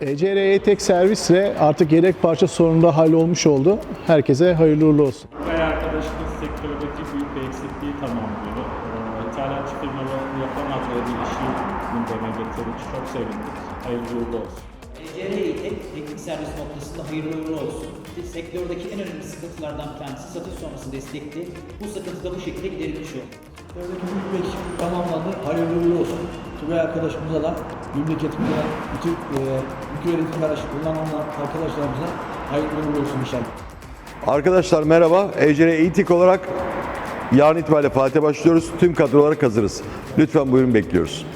ECR tek servisle artık yedek parça sorunu da hallolmuş oldu. Herkese hayırlı uğurlu olsun. Ve arkadaşımız sektördeki büyük bir eksikliği tamamlıyor. Ee, İthalatçı firmaların yapamadığı bir işi gündeme getirdik. Çok sevindik. Hayırlı uğurlu olsun. CRE tek teknik servis noktasında hayırlı uğurlu olsun. Sektördeki en önemli sıkıntılardan bir tanesi satış sonrası destekti. Bu sıkıntı da bu şekilde giderilmiş oldu. Bir eksiklik tamamlandı. Hayırlı uğurlu olsun. Tugay arkadaşımıza da, memleketimize, bütün e, ülke yönetim araç kullanan arkadaşlarımıza hayırlı uğurlu olsun inşallah. Arkadaşlar merhaba. Ecre Eğitik olarak yarın itibariyle Fatih'e başlıyoruz. Tüm kadrolara hazırız. Lütfen buyurun bekliyoruz.